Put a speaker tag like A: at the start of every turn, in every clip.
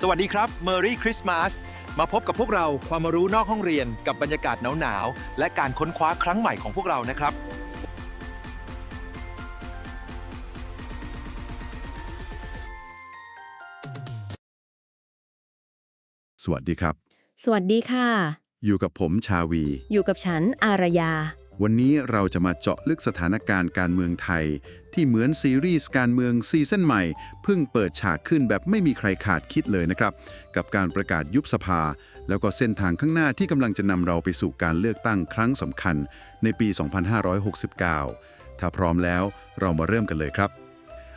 A: สวัสดีครับ Merry Christmas มาพบกับพวกเราความรู้นอกห้องเรียนกับบรรยากาศหนาวๆและการค้นคว้าครั้งใหม่ของพวกเรานะครับ
B: สวัสดีครับ
C: สวัสดีค่ะ
B: อยู่กับผมชาวี
C: อยู่กับฉันอารยา
B: วันนี้เราจะมาเจาะลึกสถานการณ์การเมืองไทย ที่เหมือนซีรีส์การเมืองซีซั่นใหม่ เพิ่งเปิดฉากขึ้นแบบไม่มีใครขาดคิดเลยนะครับ กับการประกาศยุบสภา แล้วก็เส้นทางข้างหน้าที่กำลังจะนำเราไปสู่การเลือกตั้งครั้งสำคัญ ในปี 2569 ถ้าพร้อมแล้วเรามาเริ่มกันเลยครับ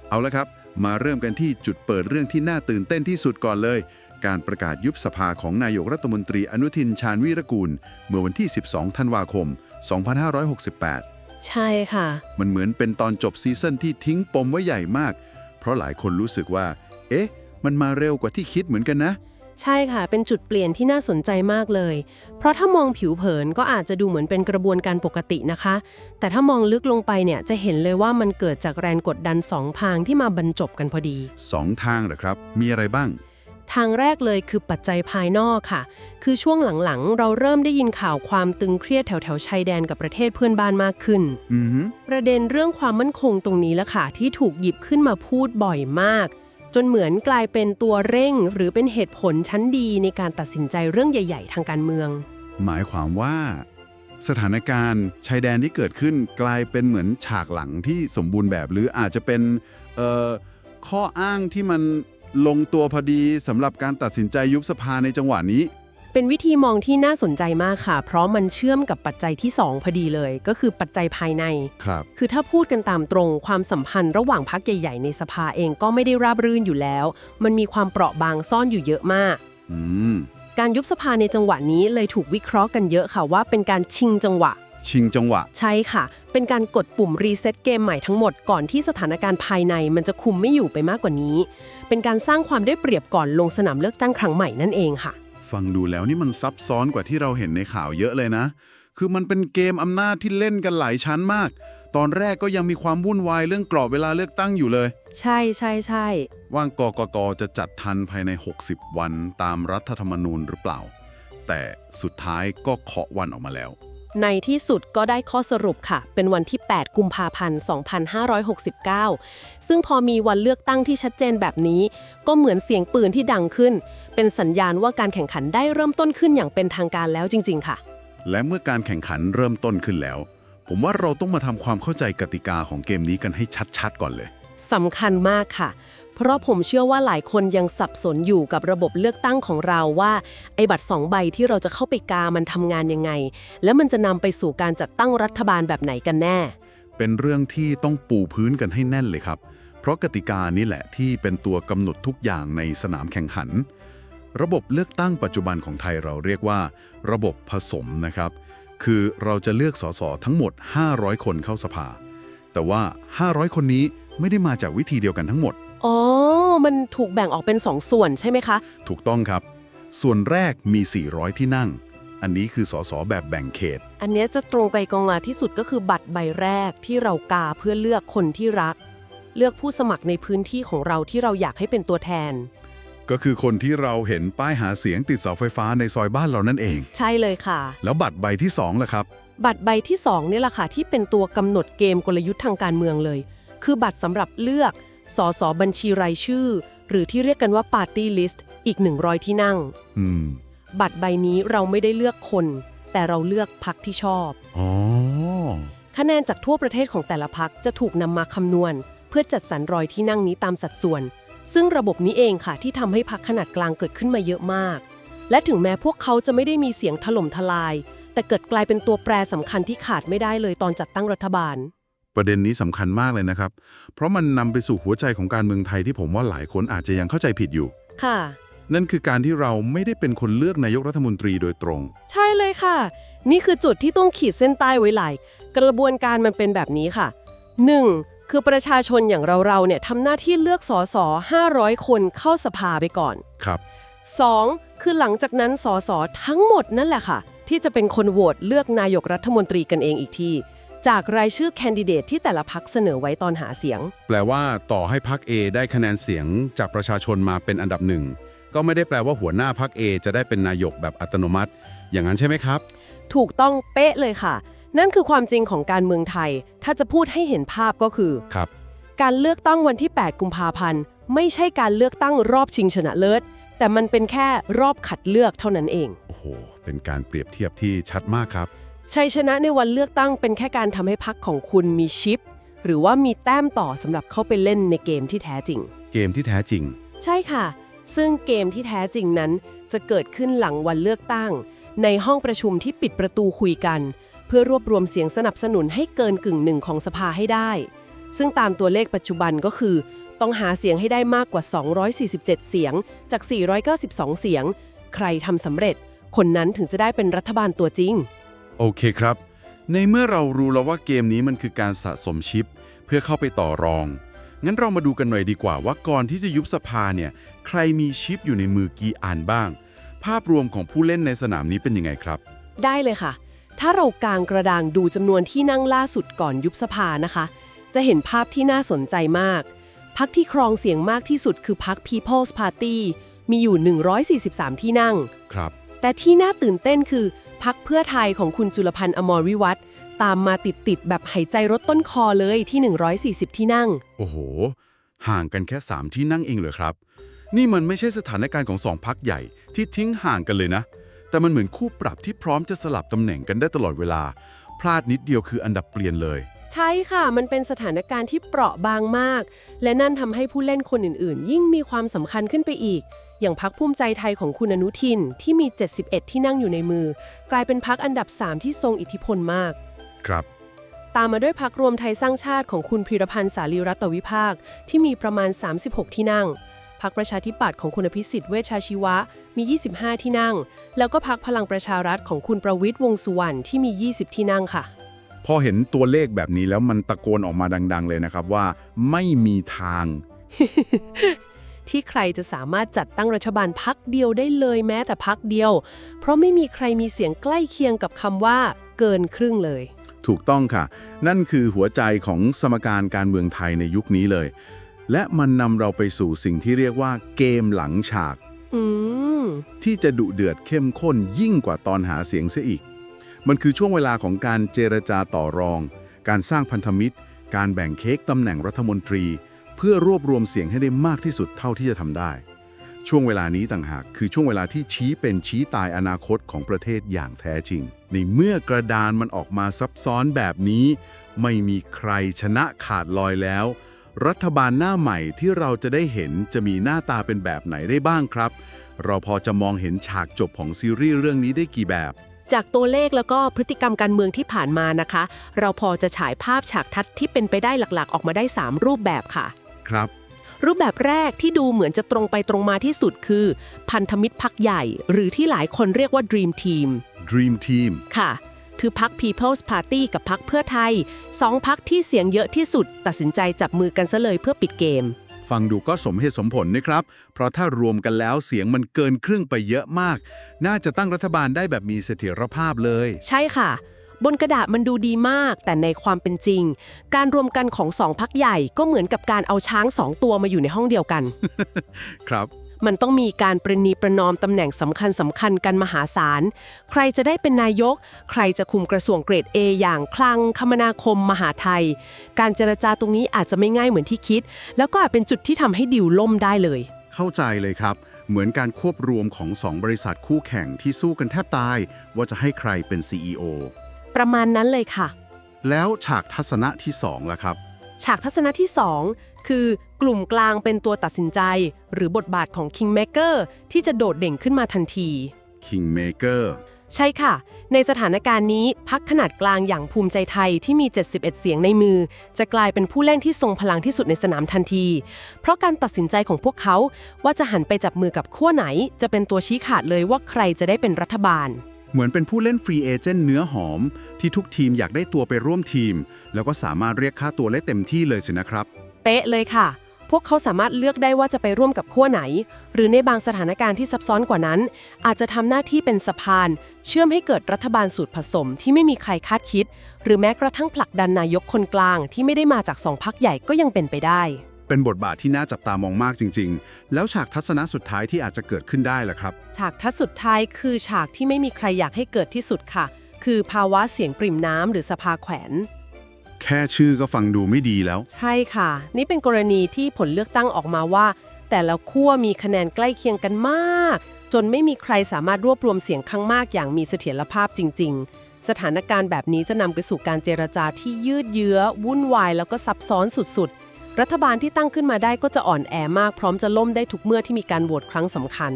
B: เอาละครับ มาเริ่มกันที่จุดเปิดเรื่องที่น่าตื่นเต้นที่สุดก่อนเลย การประกาศยุบสภาของนายกรัฐมนตรีอนุทินชาญวีรกูล เมื่อวันที่ 12 ธันวาคม 2568
C: ใช่ค่ะ
B: มันเหมือนเป็นตอนจบซีซั่นที่ทิ้งปมไว้ใหญ่มาก เพราะหลายคนรู้สึกว่า เอ๊ะ มันมาเร็วกว่าที่คิดเหมือนกันนะ
C: ใช่ค่ะ เป็นจุดเปลี่ยนที่น่าสนใจมากเลย เพราะถ้ามองผิวเผินก็อาจจะดูเหมือนเป็นกระบวนการปกตินะคะ แต่ถ้ามองลึกลงไปเนี่ยจะเห็นเลยว่ามันเกิดจากแรงกดดันสองทางที่มาบรรจบกันพอดี
B: สองทางเหรอครับ มีอะไรบ้าง
C: ทางแรกเลยคือปัจจัยภายนอกค่ะ คือช่วงหลังๆ เราเริ่มได้ยินข่าวความตึงเครียดแถวๆชายแดนกับประเทศเพื่อนบ้านมากขึ้น
B: อือฮึ
C: ประเด็นเรื่องความมั่นคงตรงนี้ละค่ะ ที่ถูกหยิบขึ้นมาพูดบ่อยมาก จนเหมือนกลายเป็นตัวเร่ง หรือเป็นเหตุผลชั้นดีในการตัดสินใจเรื่องใหญ่ ๆ ทางการเมือง
B: หมายความว่า สถานการณ์ชายแดนที่เกิดขึ้นกลายเป็นเหมือนฉากหลังที่สมบูรณ์แบบ หรืออาจจะเป็นเอ่อข้ออ้างที่มัน ลงตัวพอดีสำหรับการตัดสินใจยุบสภาในจังหวะนี้
C: เป็นวิธีมองที่น่าสนใจมากค่ะ เพราะมันเชื่อมกับปัจจัยที่สองพอดีเลย ก็คือปัจจัยภายใน
B: ครับ
C: คือถ้าพูดกันตามตรงความสัมพันธ์ระหว่างพักใหญ่ ๆ ในสภาเองก็ไม่ได้ราบรื่นอยู่แล้ว มันมีความเปราะบางซ่อนอยู่เยอะมาก
B: อืม
C: การยุบสภาในจังหวะนี้เลยถูกวิเคราะห์กันเยอะค่ะว่าเป็นการชิงจังหวะ
B: ชิงจังหวะ
C: ใช่ค่ะ เป็นการกดปุ่มรีเซ็ตเกมใหม่ทั้งหมดก่อนที่สถานการณ์ภายในมันจะคุมไม่อยู่ไปมากกว่านี้ เป็นการสร้างความได้เปรียบก่อนลงสนามเลือกตั้งครั้งใหม่นั่นเองค่ะ
B: ฟังดูแล้วนี่มันซับซ้อนกว่าที่เราเห็นในข่าวเยอะเลยนะ คือมันเป็นเกมอำนาจที่เล่นกันหลายชั้นมาก ตอนแรกก็ยังมีความวุ่นวายเรื่องกรอบเวลาเลือกตั้งอยู่เลย
C: ใช่ใช่ใช่
B: ว่างกกตจะจัดทันภายใน 60 วันตามรัฐธรรมนูญหรือเปล่า แต่สุดท้ายก็เคาะวันออกมาแล้ว
C: ในที่สุดก็ได้ข้อสรุปค่ะ เป็นวันที่ 8 กุมภาพันธ์ 2569 ซึ่งพอมีวันเลือกตั้งที่ชัดเจนแบบนี้ ก็เหมือนเสียงปืนที่ดังขึ้น เป็นสัญญาณว่าการแข่งขันได้เริ่มต้นขึ้นอย่างเป็นทางการแล้วจริง ๆ ค่ะ
B: และเมื่อการแข่งขันเริ่มต้นขึ้นแล้ว ผมว่าเราต้องมาทำความเข้าใจกติกาของเกมนี้กันให้ชัดๆ ก่อนเลย
C: สำคัญมากค่ะ เพราะผมเชื่อว่าหลายคนยังสับสนอยู่กับระบบเลือกตั้งของเราว่า ไอ้บัตรสองใบที่เราจะเข้าไปกามันทำงานยังไง แล้วมันจะนำไปสู่การจัดตั้งรัฐบาลแบบไหนกันแน่
B: เป็นเรื่องที่ต้องปูพื้นกันให้แน่นเลยครับ เพราะกติกานี้แหละที่เป็นตัวกำหนดทุกอย่างในสนามแข่งขัน ระบบเลือกตั้งปัจจุบันของไทยเราเรียกว่า ระบบผสมนะครับ คือเราจะเลือกสสทั้งหมด 500 คนเข้าสภา แต่ว่า 500 คนนี้ไม่ได้มาจากวิธีเดียวกันทั้งหมด
C: อ๋อ มันถูกแบ่งออกเป็นสองส่วนใช่ไหมคะ
B: ถูกต้องครับ ส่วนแรกมี 400 ที่นั่ง อันนี้คือสสแบบแบ่งเขต
C: อันเนี้ยจะตรงไปกองมาที่สุดก็คือบัตรใบแรกที่เรากาเพื่อเลือกคนที่รัก เลือกผู้สมัครในพื้นที่ของเราที่เราอยากให้เป็นตัวแทน
B: ก็คือคนที่เราเห็นป้ายหาเสียงติดเสาไฟฟ้าในซอยบ้านเรานั่นเอง
C: ใช่เลยค่ะ
B: แล้วบัตรใบที่2ล่ะครับ
C: บัตรใบที่2เนี่ยแหละค่ะที่เป็นตัวกำหนดเกมกลยุทธ์ทางการเมืองเลย คือบัตรสำหรับเลือก สสบัญชีรายชื่อ หรือที่เรียกกันว่า Party List อีก 100 ที่นั่ง
B: อืม
C: บัตรใบนี้เราไม่ได้เลือกคน แต่เราเลือกพักที่ชอบ
B: อ๋อ
C: คะแนนจากทั่วประเทศของแต่ละพักจะถูกนำมาคำนวณ เพื่อจัดสรรรอยที่นั่งนี้ตามสัดส่วน ซึ่งระบบนี้เองค่ะที่ทำให้พักขนาดกลางเกิดขึ้นมาเยอะมาก และถึงแม้พวกเขาจะไม่ได้มีเสียงถล่มทลาย แต่เกิดกลายเป็นตัวแปรสำคัญที่ขาดไม่ได้เลยตอนจัดตั้งรัฐบาล
B: ประเด็นนี้สำคัญมากเลยนะครับ เพราะมันนำไปสู่หัวใจของการเมืองไทยที่ผมว่าหลายคนอาจจะยังเข้าใจผิดอยู่
C: ค่ะ
B: นั่นคือการที่เราไม่ได้เป็นคนเลือกนายกรัฐมนตรีโดยตรง
C: ใช่เลยค่ะ นี่คือจุดที่ต้องขีดเส้นใต้ไว้หลายกระบวนการมันเป็นแบบนี้ค่ะ 1. คือประชาชนอย่างเราๆเนี่ยทำหน้าที่เลือกสส500 คนเข้าสภาไปก่อน
B: ครับ
C: 2. คือหลังจากนั้นสสทั้งหมดนั่นแหละค่ะ ที่จะเป็นคนโหวตเลือกนายกรัฐมนตรีกันเองอีกที จากรายชื่อแคนดิเดตที่แต่ละพักเสนอไว้ตอนหาเสียง
B: แปลว่าต่อให้พัก A ได้คะแนนเสียงจากประชาชนมาเป็นอันดับหนึ่ง ก็ไม่ได้แปลว่าหัวหน้าพัก A จะได้เป็นนายกแบบอัตโนมัติ อย่างนั้นใช่ไหมครับ
C: ถูกต้องเป๊ะเลยค่ะ นั่นคือความจริงของการเมืองไทย ถ้าจะพูดให้เห็นภาพก็คือ
B: ครับ
C: การเลือกตั้งวันที่ 8 กุมภาพันธ์ ไม่ใช่การเลือกตั้งรอบชิงชนะเลิศ แต่มันเป็นแค่รอบขัดเลือกเท่านั้นเอง
B: โอ้โห เป็นการเปรียบเทียบที่ชัดมากครับ
C: ชัยชนะในวันเลือกตั้งเป็นแค่การทำให้พักของคุณมีชิป หรือว่ามีแต้มต่อสำหรับเข้าไปเล่นในเกมที่แท้จริง
B: เกมที่แท้จริง
C: ใช่ค่ะ ซึ่งเกมที่แท้จริงนั้น จะเกิดขึ้นหลังวันเลือกตั้ง ในห้องประชุมที่ปิดประตูคุยกัน เพื่อรวบรวมเสียงสนับสนุนให้เกินกึ่งหนึ่งของสภาให้ได้ ซึ่งตามตัวเลขปัจจุบันก็คือ ต้องหาเสียงให้ได้มากกว่า 247 เสียง จาก 492 เสียง ใครทำสำเร็จ คนนั้นถึงจะได้เป็นรัฐบาลตัวจริง
B: โอเคครับ ในเมื่อเรารู้แล้วว่าเกมนี้มันคือการสะสมชิป เพื่อเข้าไปต่อรอง งั้นเรามาดูกันหน่อยดีกว่าว่าก่อนที่จะยุบสภาเนี่ย ใครมีชิปอยู่ในมือกี่อันบ้าง ภาพรวมของผู้เล่นในสนามนี้เป็นยังไงครับ
C: ได้เลยค่ะ ถ้าเรากางกระดางดูจำนวนที่นั่งล่าสุดก่อนยุบสภานะคะ จะเห็นภาพที่น่าสนใจมาก พักที่ครองเสียงมากที่สุดคือพัก People's Party มีอยู่ 143 ที่นั่ง
B: ครับ
C: แต่ที่น่าตื่นเต้นคือ พักเพื่อไทยของคุณจุลพันธ์อมรวิวัฒน์ตามมาติดๆแบบหายใจรถต้นคอเลยที่ 140 ที่นั่ง
B: โอ้โห ห่างกันแค่ 3 ที่นั่งเองเหรอครับ นี่มันไม่ใช่สถานการณ์ของสองพักใหญ่ที่ทิ้งห่างกันเลยนะ แต่มันเหมือนคู่ปรับที่พร้อมจะสลับตำแหน่งกันได้ตลอดเวลา พลาดนิดเดียวคืออันดับเปลี่ยนเลย
C: ใช่ค่ะ มันเป็นสถานการณ์ที่เปราะบางมาก และนั่นทำให้ผู้เล่นคนอื่นๆ ยิ่งมีความสำคัญขึ้นไปอีก อย่างพักภูมิใจไทยของคุณอนุทินที่มี 71 ที่นั่งอยู่ในมือ กลายเป็นพักอันดับ 3 ที่ทรงอิทธิพลมาก
B: ครับ
C: ตามมาด้วยพักรวมไทยสร้างชาติของคุณพิรพันธ์สาลีรัตนวิภาค ที่มีประมาณ 36 ที่นั่งพักประชาธิปัตย์ของคุณอภิสิทธิ์เวชชาชีวะมี 25 ที่นั่ง แล้วก็พักพลังประชารัฐของคุณประวิทย์วงษ์สุวรรณที่มี 20 ที่นั่งค่ะ
B: พอเห็นตัวเลขแบบนี้แล้วมันตะโกนออกมาดัง ๆ เลยนะครับว่า ไม่มีทาง
C: ที่ใครจะสามารถจัดตั้งรัฐบาลพักเดียวได้เลยแม้แต่พักเดียว เพราะไม่มีใครมีเสียงใกล้เคียงกับคำว่าเกินครึ่งเลย
B: ถูกต้องค่ะ นั่นคือหัวใจของสมการการเมืองไทยในยุคนี้เลย และมันนำเราไปสู่สิ่งที่เรียกว่าเกมหลังฉาก
C: อืม
B: ที่จะดุเดือดเข้มข้นยิ่งกว่าตอนหาเสียงเสียอีก มันคือช่วงเวลาของการเจรจาต่อรอง การสร้างพันธมิตร การแบ่งเค้กตำแหน่งรัฐมนตรี เพื่อรวบรวมเสียงให้ได้มากที่สุดเท่าที่จะทำได้ ช่วงเวลานี้ต่างหากคือช่วงเวลาที่ชี้เป็นชี้ตายอนาคตของประเทศอย่างแท้จริง ในเมื่อกระดานมันออกมาซับซ้อนแบบนี้ ไม่มีใครชนะขาดลอยแล้ว รัฐบาลหน้าใหม่ที่เราจะได้เห็นจะมีหน้าตาเป็นแบบไหนได้บ้างครับ เราพอจะมองเห็นฉากจบของซีรีส์เรื่องนี้ได้กี่แบบ
C: จากตัวเลขแล้วก็พฤติกรรมการเมืองที่ผ่านมานะคะ เราพอจะฉายภาพฉากทัศน์ที่เป็นไปได้หลักๆ ออกมาได้ 3 รูปแบบค่ะ
B: ครับ
C: รูปแบบแรกที่ดูเหมือนจะตรงไปตรงมาที่สุดคือ พันธมิตรพักใหญ่ หรือที่หลายคนเรียกว่า Dream Team
B: Dream Team
C: ค่ะคือพัก People's Party กับพักเพื่อไทยสองพักที่เสียงเยอะที่สุด ตัดสินใจจับมือกันซะเลยเพื่อปิดเกม
B: ฟังดูก็สมเหตุสมผลนะครับ เพราะถ้ารวมกันแล้วเสียงมันเกินครึ่งไปเยอะมาก น่าจะตั้งรัฐบาลได้แบบมีเสถียรภาพเลย
C: ใช่ค่ะ บนกระดาษมันดูดีมาก แต่ในความเป็นจริง การรวมกันของสองพักใหญ่ก็เหมือนกับการเอาช้างสองตัวมาอยู่ในห้องเดียวกัน
B: ครับ
C: มันต้องมีการประนีประนอมตำแหน่งสำคัญสำคัญกันมหาศาล ใครจะได้เป็นนายก ใครจะคุมกระทรวงเกรด A อย่างคลังคมนาคมมหาไทย การเจรจาตรงนี้อาจจะไม่ง่ายเหมือนที่คิด แล้วก็อาจเป็นจุดที่ทำให้ดิวล่มได้เลย
B: เข้าใจเลยครับ เหมือนการควบรวมของสองบริษัทคู่แข่งที่สู้กันแทบตาย ว่าจะให้ใครเป็น CEO
C: ประมาณนั้นเลยค่ะ
B: แล้วฉากทัศนะที่2ล่ะครับ
C: ฉากทัศนะที่ 2 คือกลุ่มกลางเป็นตัวตัดสินใจ หรือบทบาทของ Kingmaker ที่จะโดดเด่นขึ้นมาทันที
B: Kingmaker
C: ใช่ค่ะ ในสถานการณ์นี้พักขนาดกลางอย่างภูมิใจไทยที่มี 71 เสียงในมือ จะกลายเป็นผู้เล่นที่ทรงพลังที่สุดในสนามทันที เพราะการตัดสินใจของพวกเขาว่าจะหันไปจับมือกับขั้วไหน จะเป็นตัวชี้ขาดเลยว่าใครจะได้เป็นรัฐบาล
B: เหมือนเป็นผู้เล่นฟรีเอเจนต์เนื้อหอม ที่ทุกทีมอยากได้ตัวไปร่วมทีม แล้วก็สามารถเรียกค่าตัวได้เต็มที่เลยสินะครับ
C: เป๊ะเลยค่ะ พวกเขาสามารถเลือกได้ว่าจะไปร่วมกับขั้วไหน หรือในบางสถานการณ์ที่ซับซ้อนกว่านั้น อาจจะทำหน้าที่เป็นสะพาน เชื่อมให้เกิดรัฐบาลสูตรผสมที่ไม่มีใครคาดคิด หรือแม้กระทั่งผลักดันนายกคนกลางที่ไม่ได้มาจากสองพักใหญ่ก็ยังเป็นไปได้
B: เป็นบทบาทที่น่าจับตามองมากจริง ๆ แล้วฉากทัศนะสุดท้ายที่อาจจะเกิดขึ้นได้ล่ะครับ
C: ฉากทัศน์สุดท้ายคือฉากที่ไม่มีใครอยากให้เกิดที่สุดค่ะ คือภาวะเสียงปริ่มน้ำหรือสภาแขวน
B: แค่ชื่อก็ฟังดูไม่ดีแล้ว
C: ใช่ค่ะ นี่เป็นกรณีที่ผลเลือกตั้งออกมาว่า แต่ละขั้วมีคะแนนใกล้เคียงกันมาก จนไม่มีใครสามารถรวบรวมเสียงข้างมากอย่างมีเสถียรภาพจริง ๆ สถานการณ์แบบนี้จะนำไปสู่การเจรจาที่ยืดเยื้อ วุ่นวายแล้วก็ซับซ้อนสุดๆ รัฐบาลที่ตั้งขึ้นมาได้ก็จะอ่อนแอมากพร้อมจะล่มได้ทุกเมื่อที่มีการโหวตครั้งสำคัญ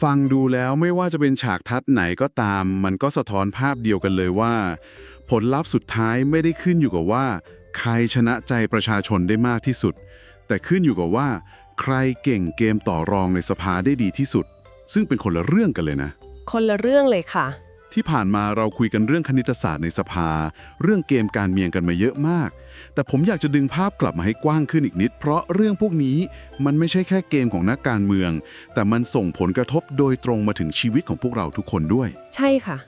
B: ฟังดูแล้วไม่ว่าจะเป็นฉากทัศน์ไหนก็ตาม มันก็สะท้อนภาพเดียวกันเลยว่า ผลลัพธ์สุดท้ายไม่ได้ขึ้นอยู่กับว่า ใครชนะใจประชาชนได้มากที่สุด แต่ขึ้นอยู่กับว่า ใครเก่งเกมต่อรองในสภาได้ดีที่สุด ซึ่งเป็นคนละเรื่องกันเลยนะ
C: คนละเรื่องเลยค่ะ
B: ที่ผ่านมาเราคุยกันเรื่องคณิตศาสตร์ในสภา เรื่องเกมการเมืองกันมาเยอะมาก แต่ผมอยากจะดึงภาพกลับมาให้กว้างขึ้นอีกนิด เพราะเรื่องพวกนี้มันไม่ใช่แค่เกมของนักการเมือง แต่มันส่งผลกระทบโดยตรงมาถึงชีวิตของพวกเราทุกคนด้วย
C: ใช่ค่ะ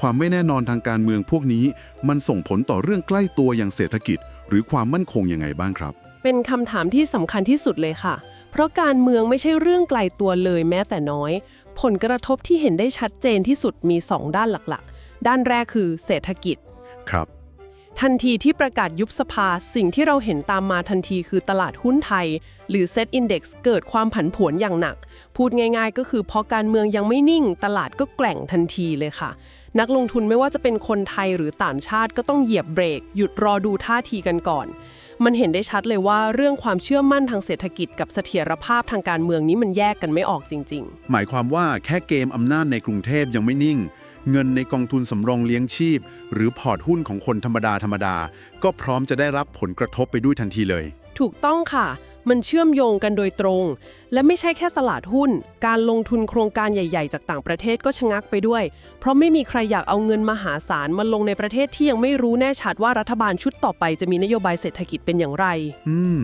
B: ความไม่แน่นอนทางการเมืองพวกนี้ มันส่งผลต่อเรื่องใกล้ตัวอย่างเศรษฐกิจ หรือความมั่นคงยังไงบ้างครับ
C: เป็นคำถามที่สำคัญที่สุดเลยค่ะ เพราะการเมืองไม่ใช่เรื่องไกลตัวเลยแม้แต่น้อย ผลกระทบที่เห็นได้ชัดเจนที่สุดมี 2 ด้านหลักๆ ด้านแรกคือเศรษฐกิจ
B: ครับ
C: ทันทีที่ประกาศยุบสภาสิ่งที่เราเห็นตามมาทันทีคือตลาดหุ้นไทย หรือ Set Index เกิดความผันผวนอย่างหนัก พูดง่ายๆ ก็คือพอการเมืองยังไม่นิ่ง ตลาดก็แกร่งทันทีเลยค่ะ นักลงทุนไม่ว่าจะเป็นคนไทยหรือต่างชาติก็ต้องเหยียบเบรก หยุดรอดูท่าทีกันก่อน มันเห็นได้ชัดเลยว่าเรื่องความเชื่อมั่นทางเศรษฐกิจกับเสถียรภาพทางการเมืองนี้มันแยกกันไม่ออกจริงๆ
B: หมายความว่าแค่เกมอำนาจในกรุงเทพยังไม่นิ่ง เงินในกองทุนสำรองเลี้ยงชีพ หรือพอร์ตหุ้นของคนธรรมดาธรรมดา ก็พร้อมจะได้รับผลกระทบไปด้วยทันทีเลย
C: ถูกต้องค่ะ มันเชื่อมโยงกันโดยตรง และไม่ใช่แค่สลาดหุ้น การลงทุนโครงการใหญ่ ๆ จากต่างประเทศก็ชะงักไปด้วย เพราะไม่มีใครอยากเอาเงินมหาศาลมาลงในประเทศที่ยังไม่รู้แน่ชัดว่ารัฐบาลชุดต่อไปจะมีนโยบายเศรษฐกิจเป็นอย่างไร
B: อืม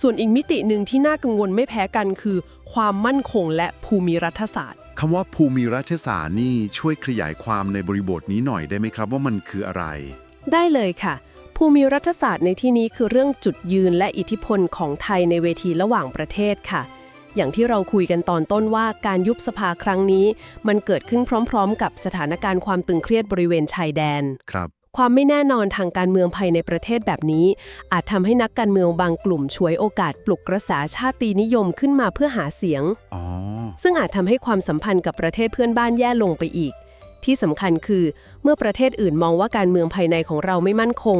C: ส่วนอีกมิติหนึ่งที่น่ากังวลไม่แพ้กันคือ ความมั่นคงและภูมิรัฐศาสตร์
B: คำว่าภูมิรัฐศาสตร์นี่ช่วยขยายความในบริบทนี้หน่อยได้ไหมครับว่ามันคืออะไร
C: ได้เลยค่ะ ภูมิรัฐศาสตร์ในที่นี้คือเรื่องจุดยืนและอิทธิพลของไทยในเวทีระหว่างประเทศค่ะ อย่างที่เราคุยกันตอนต้นว่าการยุบสภาครั้งนี้ มันเกิดขึ้นพร้อม ๆ กับสถานการณ์ความตึงเครียดบริเวณชายแดน
B: ครับ
C: ความไม่แน่นอนทางการเมืองภายในประเทศแบบนี้ อาจทำให้นักการเมืองบางกลุ่มฉวยโอกาสปลุกกระแสชาตินิยมขึ้นมาเพื่อหาเสียง
B: อ๋อ
C: ซึ่งอาจทำให้ความสัมพันธ์กับประเทศเพื่อนบ้านแย่ลงไปอีก ที่สำคัญคือเมื่อประเทศอื่นมองว่าการเมืองภายในของเราไม่มั่นคง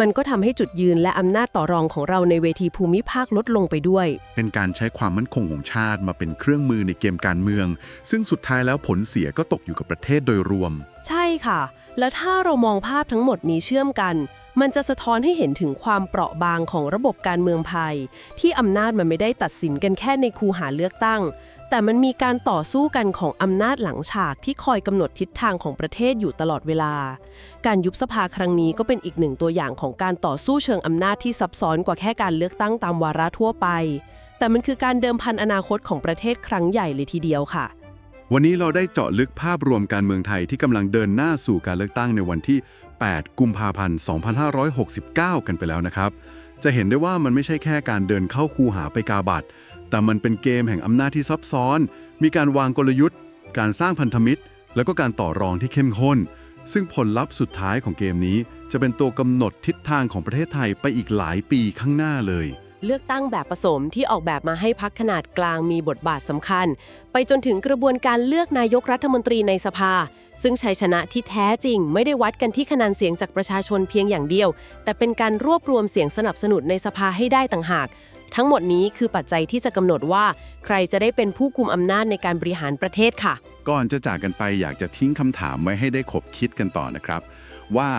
C: มันก็ทำให้จุดยืนและอำนาจต่อรองของเราในเวทีภูมิภาคลดลงไปด้วย
B: เป็นการใช้ความมั่นคงของชาติมาเป็นเครื่องมือในเกมการเมือง ซึ่งสุดท้ายแล้วผลเสียก็ตกอยู่กับประเทศโดยรวม
C: ใช่ค่ะ และถ้าเรามองภาพทั้งหมดนี้เชื่อมกัน มันจะสะท้อนให้เห็นถึงความเปราะบางของระบบการเมืองไทยที่อำนาจมันไม่ได้ตัดสินกันแค่ในคูหาเลือกตั้ง แต่มันมีการต่อสู้กันของอำนาจหลังฉากที่คอยกำหนดทิศทางของประเทศอยู่ตลอดเวลา การยุบสภาครั้งนี้ก็เป็นอีกหนึ่งตัวอย่างของการต่อสู้เชิงอำนาจที่ซับซ้อนกว่าแค่การเลือกตั้งตามวาระทั่วไป แต่มันคือการเดิมพันอนาคตของประเทศครั้งใหญ่เลยทีเดียวค่ะ
B: วันนี้เราได้เจาะลึกภาพรวมการเมืองไทยที่กำลังเดินหน้าสู่การเลือกตั้งในวันที่ 8 กุมภาพันธ์ 2569 กันไปแล้วนะครับ จะเห็นได้ว่ามันไม่ใช่แค่การเดินเข้าคูหาไปกาบัตร แต่มันเป็นเกมแห่งอำนาจที่ซับซ้อน มีการวางกลยุทธ์ การสร้างพันธมิตร แล้วก็การต่อรองที่เข้มข้น ซึ่งผลลัพธ์สุดท้ายของเกมนี้ จะเป็นตัวกำหนดทิศทางของประเทศไทยไปอีกหลายปีข้างหน้าเลย
C: เลือกตั้งแบบผสมที่ออกแบบมาให้พักขนาดกลางมีบทบาทสำคัญ ไปจนถึงกระบวนการเลือกนายกรัฐมนตรีในสภา ซึ่งชัยชนะที่แท้จริง ไม่ได้วัดกันที่คะแนนเสียงจากประชาชนเพียงอย่างเดียว แต่เป็นการรวบรวมเสียงสนับสนุนในสภาให้ได้ต่างหาก ทั้งหมดนี้คือปัจจัยที่จะกำหนดว่า ใครจะได้เป็นผู้กุมอำนาจในการบริหารประเทศค่ะ
B: ก่อนจะจากกันไปอยากจะทิ้งคำถามไว้ให้ได้ขบคิดกันต่อนะครับ ว่า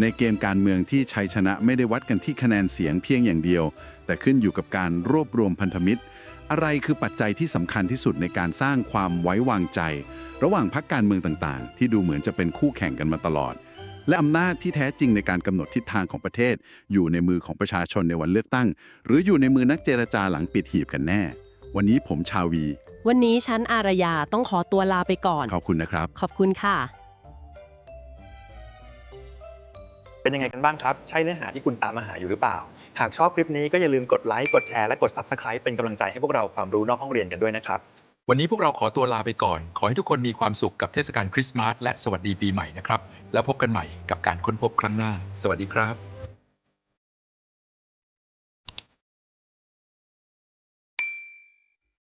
B: ในเกมการเมืองที่ชัยชนะไม่ได้วัดกันที่คะแนนเสียงเพียงอย่างเดียว แต่ขึ้นอยู่กับการรวบรวมพันธมิตร อะไรคือปัจจัยที่สำคัญที่สุดในการสร้างความไว้วางใจ ระหว่างพรรคการเมืองต่างๆ ที่ดูเหมือนจะเป็นคู่แข่งกันมาตลอด และอำนาจที่แท้จริงในการกำหนดทิศทางของประเทศ อยู่ในมือของประชาชนในวันเลือกตั้ง หรืออยู่ในมือนักเจรจาหลังปิดหีบกันแน่ วันนี้ผมชาวี
C: วันนี้ชั้นอารยาต้องขอตัวลาไปก่อน
B: ขอบคุณนะครับ
C: ขอบคุณค่ะ
A: เป็นยังไงกันบ้างครับ ใช่เนื้อหาที่คุณตามมาหาอยู่หรือเปล่า หากชอบคลิปนี้ก็อย่าลืมกดไลค์กดแชร์และกด Subscribe เป็นกำลังใจให้พวกเราความรู้นอกห้องเรียนกันด้วยนะครับ วันนี้พวกเราขอตัวลาไปก่อน ขอให้ทุกคนมีความสุขกับเทศกาลคริสต์มาสและสวัสดีปีใหม่นะครับ แล้วพบกันใหม่กับการค้นพบครั้งหน้า สวัสดีครับ